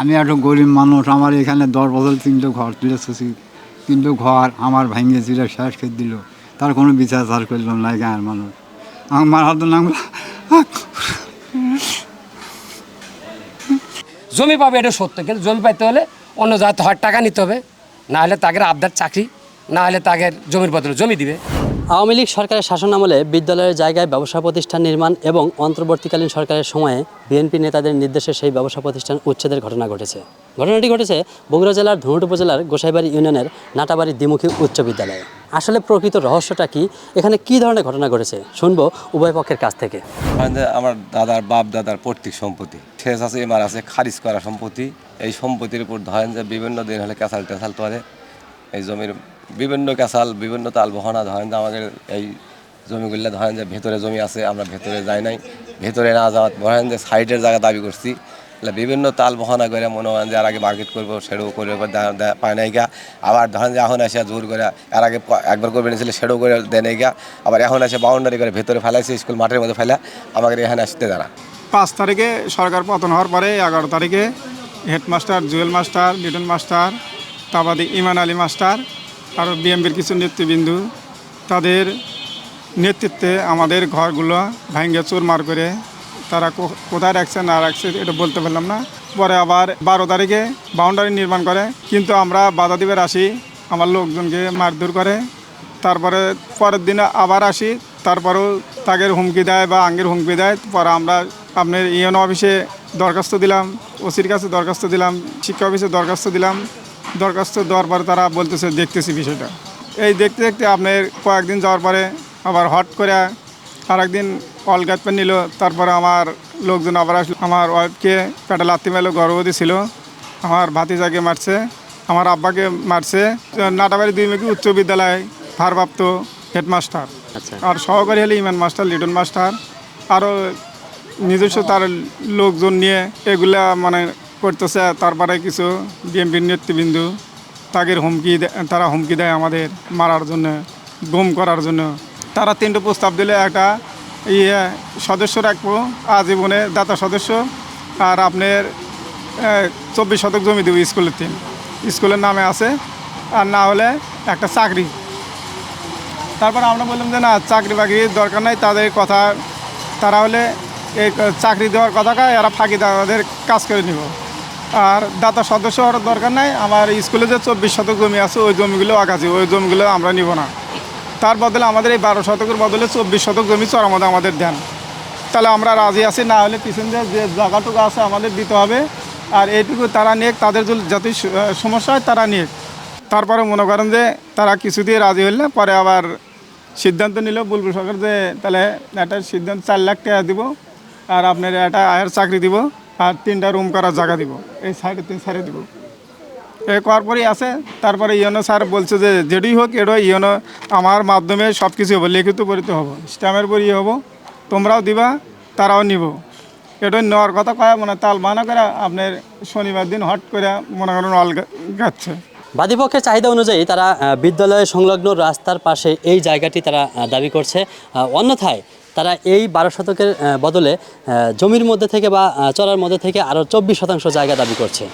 আমি একটা গরিব মানুষ, আমার এখানে দশ বছর তিনটে ঘর তুলে তুলেছি, তিনটে ঘর আমার ভাঙিয়ে ছিল শেষ করে দিল। তার কোনো বিচার চার করলাম না গাঁয়ের মানুষ। আমার মারা তো নাম জমি পাবে, এটা সত্য, কিন্তু জমি পাইতে হলে অন্য জায়গায় হওয়ার টাকা নিতে হবে। না হলে তাদের আবদার চাকরি, না হলে তাদের জমির বদলে জমি দিবে। আওয়ামী লীগ সরকারের শাসন আমলে বিদ্যালয়ের জায়গায় ব্যবসা প্রতিষ্ঠান নির্মাণ এবং অন্তর্বর্তীকালীন সরকারের সময়ে বিএনপি নেতাদের নির্দেশে সেই ব্যবসা প্রতিষ্ঠান উচ্ছেদের ঘটনা ঘটেছে। ঘটনাটি ঘটেছে বগুড়া জেলার ধুনট উপজেলার গোসাইবাড়ি ইউনিয়নের নাটাবাড়ি দ্বিমুখী উচ্চ বিদ্যালয়ে। আসলে প্রকৃত রহস্যটা কি? এখানে কি ধরনের ঘটনা ঘটেছে? শুনব উভয় পক্ষের কাছ থেকে। আমার দাদার বাপ, দাদার পৈতৃক সম্পত্তি। শেষ আছে এমার আছে, খারিজ করা সম্পত্তি। এই সম্পত্তির উপর ধরেন যে বিভিন্ন দিন হলে ক্যাসাল ট্যাসাল তোলে এই জমির বিভিন্ন ক্যাসাল বিভিন্ন তাল বহনা ধরেন যে আমাদের এই জমিগুলো ধরেন যে ভেতরে জমি আছে, আমরা ভেতরে যাই নাই। ভেতরে না যাওয়া ধরেন যে সাইডের জায়গা দাবি করছি। বিভিন্ন তাল বহনা করে মনে হয় যে আর আগে মার্কেট করব সেটাও করে পায় নাই গা। আবার ধরেন যে এখন এসে জোর করে আর আগে একবার করবে নিয়েছিল সেটাও করে দেয় নাই গা। আবার এখন আসে বাউন্ডারি করে ভেতরে ফেলাইছে স্কুল মাঠের মধ্যে ফেলা, আমাকে এখানে আসতে জানা পাঁচ তারিখে সরকার পতন হওয়ার পরে, এগারো তারিখে headmaster Jewel master Liton master তাবাদি Iman Ali master আর বিএমপির কিছু নেতৃবৃন্দু, তাদের নেতৃত্বে আমাদের ঘরগুলো ভাঙ্গে চুরমার করে তারা কোথায় রাখছে, না রাখছে এটা বলতে পারলাম না। পরে আবার বারো তারিখে বাউন্ডারি নির্মাণ করে, কিন্তু আমরা বাধা দিবের আসি আমার লোকজনকে মারধর করে। তারপরে পরের দিনে আবার আসি, তারপরেও তাগের হুমকি দেয় বা আঙ্গের হুমকি দেয়। পরে আমরা আপনার ইউএন অফিসে দরখাস্ত দিলাম, ওসির কাছে দরখাস্ত দিলাম, শিক্ষা অফিসে দরখাস্ত দিলাম। দরখাস্ত দেওয়ার পরে তারা বলতেছে দেখতেছি বিষয়টা। এই দেখতে দেখতে আপনার কয়েকদিন যাওয়ার পরে আবার হট করে আর একদিন কল গাছপেন নিল তারপরে আমার লোকজন আবার আসলো। আমার ওয়াইফকে পেটে লাত্তি মেলো গর্ভবতী ছিল। আমার ভাতিজাকে মারছে আমার আব্বাকে মারছে। নাটাবাড়ি দুই মেকি উচ্চ বিদ্যালয় ভারপ্রাপ্ত হেডমাস্টার। আচ্ছা। আর সহকারী হলে ইমান মাস্টার লিটন মাস্টার। আরও নিজস্ব তার লোকজন নিয়ে এগুলা মানে করতেছে তারপরে কিছু বিএমপির নেতৃবৃন্দু। তাদের হুমকি তারা হুমকি দেয় আমাদের মারার জন্য, গুম করার জন্য। তারা তিনটে প্রস্তাব দিলে, একটা ইয়ে সদস্য রাখব, আজীবনে দাতা সদস্য, আর আপনার চব্বিশ শতক জমি দেবো স্কুলের তিন। স্কুলের নামে আছে, আর না হলে একটা চাকরি। তারপর আমরা বললাম যে, না, চাকরি বাকরির দরকার নাই, তাদের কথা, তারা হলে এই চাকরি দেওয়ার কথা কয়, এরা ফাঁকি তাদের কাজ করে নিব। আর দাতা সদস্য হওয়ার দরকার নাই। আমার স্কুলে যে চব্বিশ শতক জমি আছে, ওই জমিগুলো আগাছি, ওই জমিগুলো আমরা নিব না। তার বদলে আমাদের এই বারো শতকের বদলে চব্বিশ শতক জমি চরমদে আমাদের দেন। তাহলে আমরা রাজি আছি, না হলে পিছন যে জায়গাটুকু আছে আমাদের দিতে হবে। আর এইটুকু তারা নিয়ে তাদের যতই সমস্যা হয় তারা নিয়ে তারপরে মনে করেন যে তারা কিছু দিয়ে রাজি হইলে পরে আবার সিদ্ধান্ত নিল বুলবুল সরকার যে তাহলে একটা সিদ্ধান্ত চার লাখ টাকা দিব। আর আপনার একটা আয়ের চাকরি দিব। আর তিনটা রুম করার জায়গা দিব। এই সাইডে তিন সাইডে দিব। এ করার পরেই আছে, তারপরে ইয়নো স্যার বলছে যে যেটাই হোক এটা ইয়নো আমার মাধ্যমে সব কিছু হব, লিখিত পরিতে হব। স্ট্যাম্পের পর ইয়ে হব। তোমরাও দিবা, তারাও নিব। এটা নেওয়ার কথা কয়া মানে তাল বানা করে আপনার শনিবার দিন হট করে মনে করেন অল গাচ্ছে। বাদীপক্ষের চাহিদা অনুযায়ী তারা বিদ্যালয় সংলগ্ন রাস্তার পাশে এই জায়গাটি তারা দাবি করছে। অন্যথায় তারা এই বারো শতকের বদলে জমির মধ্যে থেকে বা চলার মধ্যে থেকে আরও চব্বিশ শতাংশ জায়গা দাবি করছে।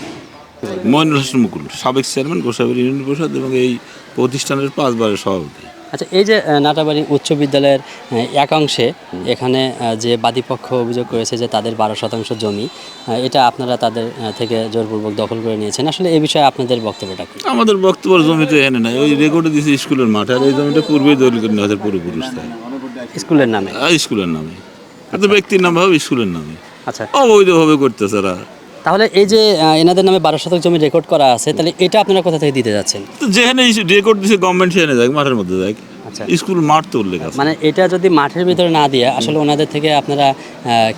মহেন্দ্র হোসেন মুকুল সাবেক চেয়ারম্যান গোসাবাড়ি ইউনিয়ন পরিষদ এবং এই প্রতিষ্ঠানের পাঁচবারের সভাপতি। আচ্ছা এই যে নাটাবাড়ি উচ্চ বিদ্যালয়ের একাংশে এখানে যে বাদীপক্ষ অভিযোগ করেছে যে তাদের বারো শতাংশ জমি এটা আপনারা তাদের থেকে জোরপূর্বক দখল করে নিয়েছেন। আসলে এই বিষয়ে আপনাদের বক্তব্যটা কি? আমাদের বক্তব্য জমি তো এনে নাই ওই রেকর্ডে দিয়েছে স্কুলের মাঠে আর এই জমিটা পূর্বেই দলিল করে নেওয়া পূর্বপুরুষ তাই স্কুলের নামে? স্কুলের নামে। এত ব্যক্তির নাম হবে স্কুলের নামে। আচ্ছা। অবৈধভাবে করতেছে এরা। তাহলে এই যে এনাদের নামে বারো শতক জমি রেকর্ড করা আছে তাহলে এটা আপনারা কোথা থেকে দিতে যাচ্ছেন? যেখানে রেকর্ড দিচ্ছে গভর্নমেন্ট সেখানে যাক মাঠের মধ্যে যাক। আচ্ছা। স্কুল মাঠ তো উল্লেখ আছে। মানে এটা যদি মাঠের ভিতরে না দিয়ে আসলে ওনাদের থেকে আপনারা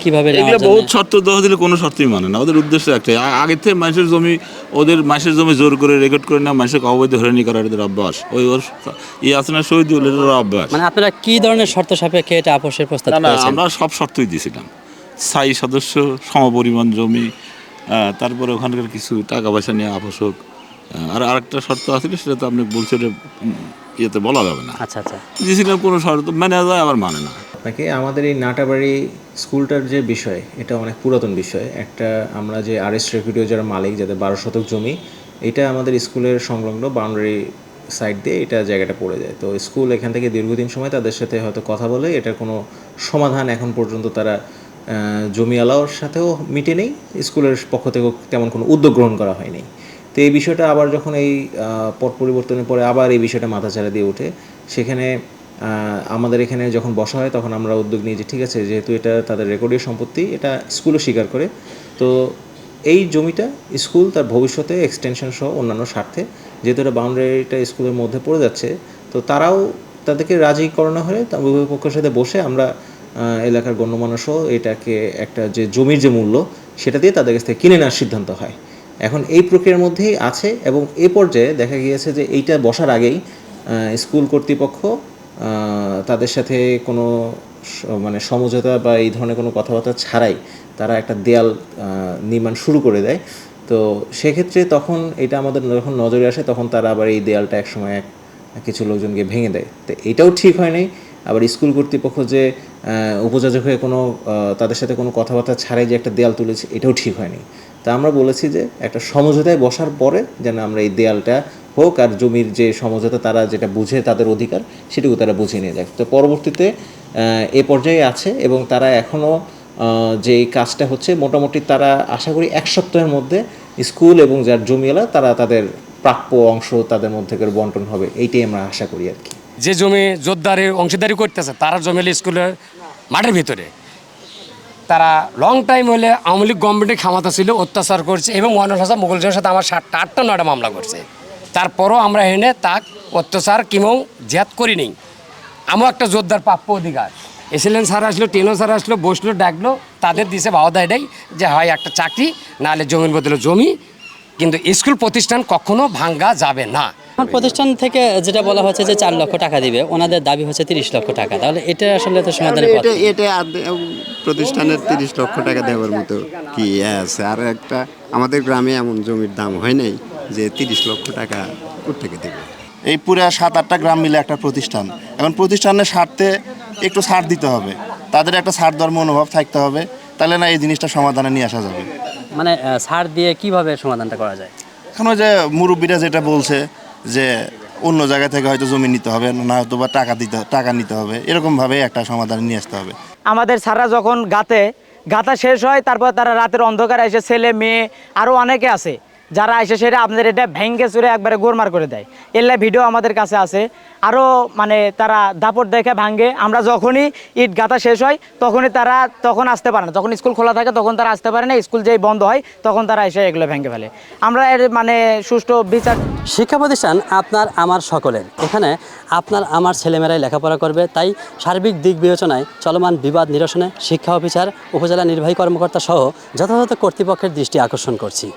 কীভাবে এগুলো বহুত শর্ত দেওয়া দিলে কোনো শর্তই মানে না ওদের উদ্দেশ্য একটাই। আ- আগের থেকে মানুষের জমি ওদের মানুষের জমি জোর করে রেকর্ড করে না মানুষের অবৈধ হয়রানি করার এদের অভ্যাস। ওই ওর ই আছে না অভ্যাস। মানে আপনারা কি ধরনের শর্ত সাপেক্ষে এটা আপোষের প্রস্তাব করেছেন আমরা সব শর্তই দিয়েছিলাম। স্থায়ী সদস্য সমপরিমাণ জমি আহ, তারপরে ওখানকার কিছু টাকা পয়সা নিয়ে আবশ্যক আর আরেকটা শর্ত আছিল সেটা তো আপনি বলছেন ইয়েতে বলা যাবে না। আচ্ছা আচ্ছা। দিয়েছিলাম কোনো শর্ত মেনে যায় আবার মানে না। আপনাকে আমাদের এই নাটাবাড়ি স্কুলটার যে বিষয় এটা অনেক পুরাতন বিষয়। একটা আমরা যে আর এস রেপিডিও যারা মালিক যাদের বারো শতক জমি এটা আমাদের স্কুলের সংলগ্ন বাউন্ডারি সাইড দিয়ে এটা জায়গাটা পড়ে যায়। তো স্কুল এখান থেকে দীর্ঘদিন সময় তাদের সাথে হয়তো কথা বলে এটার কোনো সমাধান এখন পর্যন্ত তারা জমিওয়ালার সাথেও মিটে নেই স্কুলের পক্ষ থেকেও তেমন কোনো উদ্যোগ গ্রহণ করা হয়নি। তো এই বিষয়টা আবার যখন এই পট পরিবর্তনের পরে আবার এই বিষয়টা মাথাচাড়া দিয়ে ওঠে, সেখানে আমাদের এখানে যখন বসা হয় তখন আমরা উদ্যোগ নিই যে ঠিক আছে, যেহেতু এটা তাদের রেকর্ডীয় সম্পত্তি, এটা স্কুলও স্বীকার করে। তো এই জমিটা স্কুল তার ভবিষ্যতে এক্সটেনশন সহ অন্যান্য স্বার্থে, যেহেতু এটা বাউন্ডারিটা স্কুলের মধ্যে পড়ে যাচ্ছে, তো তারাও তাদেরকে রাজি করানো তা উভয় পক্ষের সাথে বসে আমরা এলাকার গণ্যমান্য সহ এটাকে একটা যে জমির যে মূল্য, সেটা দিয়ে তাদের কাছ থেকে কিনে নেওয়ার সিদ্ধান্ত হয়। এখন এই প্রক্রিয়ার মধ্যেই আছে এবং এ পর্যায়ে দেখা গিয়েছে যে এইটা বসার আগেই স্কুল কর্তৃপক্ষ তাদের সাথে কোনো মানে সমঝোতা বা এই ধরনের কোনো কথাবার্তা ছাড়াই তারা একটা দেয়াল নির্মাণ শুরু করে দেয়। তো সেক্ষেত্রে তখন এটা আমাদের যখন নজরে আসে তখন তারা আবার এই দেয়ালটা একসময় এক, কিছু লোকজনকে ভেঙে দেয়। তো এটাও ঠিক হয় নাই। আবার স্কুল কর্তৃপক্ষ যে উপযোজক হয়ে কোনো তাদের সাথে কোনো কথাবার্তা ছাড়াই যে একটা দেয়াল তুলেছে, এটাও ঠিক হয়নি। তা আমরা বলেছি যে, একটা সমঝোতায় বসার পরে যেন আমরা এই দেয়ালটা হোক আর জমির যে সমঝোতা, তারা যেটা বুঝে তাদের অধিকার, সেটুকু তারা বুঝিয়ে নিয়ে যায় তো পরবর্তীতে এ পর্যায়ে আছে এবং তারা এখনও যে কাজটা হচ্ছে, মোটামুটি তারা আশা করি এক সপ্তাহের মধ্যে স্কুল এবং যার জমিওয়ালা, তারা তাদের প্রাপ্য অংশ তাদের মধ্যে বন্টন হবে, এইটাই আমরা আশা করি আর কি। যে জমি জোরদারি অংশীদারি করতেছে, তারা জমি স্কুলের মাঠের ভিতরে। তারা লং টাইম হলে আওয়ামী লীগ গভর্নমেন্টের ক্ষমতা ছিল, অত্যাচার করছে এবং মহানর হাসান মুঘল শাহের সাথে আমার সাতটা, আটটা, নয়টা মামলা করছে। তারপরও আমরা এনে তাক অত্যাচার কিমও জেদ করি নেই। আমার একটা জোরদার প্রাপ্য অধিকার। এসিলেন স্যার আসলো টেনো স্যার আসলো, বসল, ডাকলো, তাদের দিছে বাহদা এটাই যে হয় একটা চাকরি, নাহলে জমির বদলে জমি, কিন্তু স্কুল প্রতিষ্ঠান কখনো ভাঙ্গা যাবে না। আমার প্রতিষ্ঠান থেকে যেটা বলা হচ্ছে যে চার লক্ষ টাকা দিবে ওনাদের দাবি হচ্ছে তিরিশ লক্ষ টাকা। তাহলে এটা আসলে তো সমাধান পথ এটা প্রতিষ্ঠানের তিরিশ লক্ষ টাকা দেওয়ার মতো কি ইয়ে আছে? আর একটা আমাদের গ্রামে এমন জমির দাম হয় নাই যে তিরিশ লক্ষ টাকা কোথেকে দেবে? এই পুরো সাত আটটা গ্রাম মিলে একটা প্রতিষ্ঠান। এখন প্রতিষ্ঠানের স্বার্থে একটু ছাড় দিতে হবে। তাদের একটা ছাড় ধর্ম অনুভব থাকতে হবে। তাহলে না এই জিনিসটা সমাধানে নিয়ে আসা যাবে। মানে ছাড় দিয়ে কীভাবে সমাধানটা করা যায়? এখন ওই যে মুরব্বীরা যেটা বলছে যে অন্য জায়গা থেকে হয়তো জমি নিতে হবে, না হয়তো বা টাকা দিতে, টাকা নিতে হবে। এরকমভাবে একটা সমাধান নিয়ে আসতে হবে। আমাদের সারা যখন গাতে, গাতা শেষ হয়, তারপর তারা রাতের অন্ধকারে এসে ছেলে, মেয়ে আরও অনেকে আছে। যারা এসে সেটা আপনাদের এটা ভেঙ্গে চুরে একবারে গোরমার করে দেয়। এল্লা ভিডিও আমাদের কাছে আছে। আরও মানে তারা দাপট দেখে ভাঙ্গে। আমরা যখনই ইট গাঁথা শেষ হয়, তখনই তারা তখন আসতে পারে না। যখন স্কুল খোলা থাকে, তখন তারা আসতে পারে না। স্কুল যেই বন্ধ হয়, তখন তারা এসে এগুলো ভেঙে ফেলে। আমরা এর মানে সুষ্ঠু বিচার শিক্ষা প্রতিষ্ঠান আপনার, আমার সকলের। এখানে আপনার, আমার ছেলেমেয়েরাই লেখাপড়া করবে। তাই সার্বিক দিক বিবেচনায় চলমান বিবাদ নিরসনে শিক্ষা অফিসার, উপজেলা নির্বাহী কর্মকর্তা সহ যথাযথ কর্তৃপক্ষের দৃষ্টি আকর্ষণ করছি।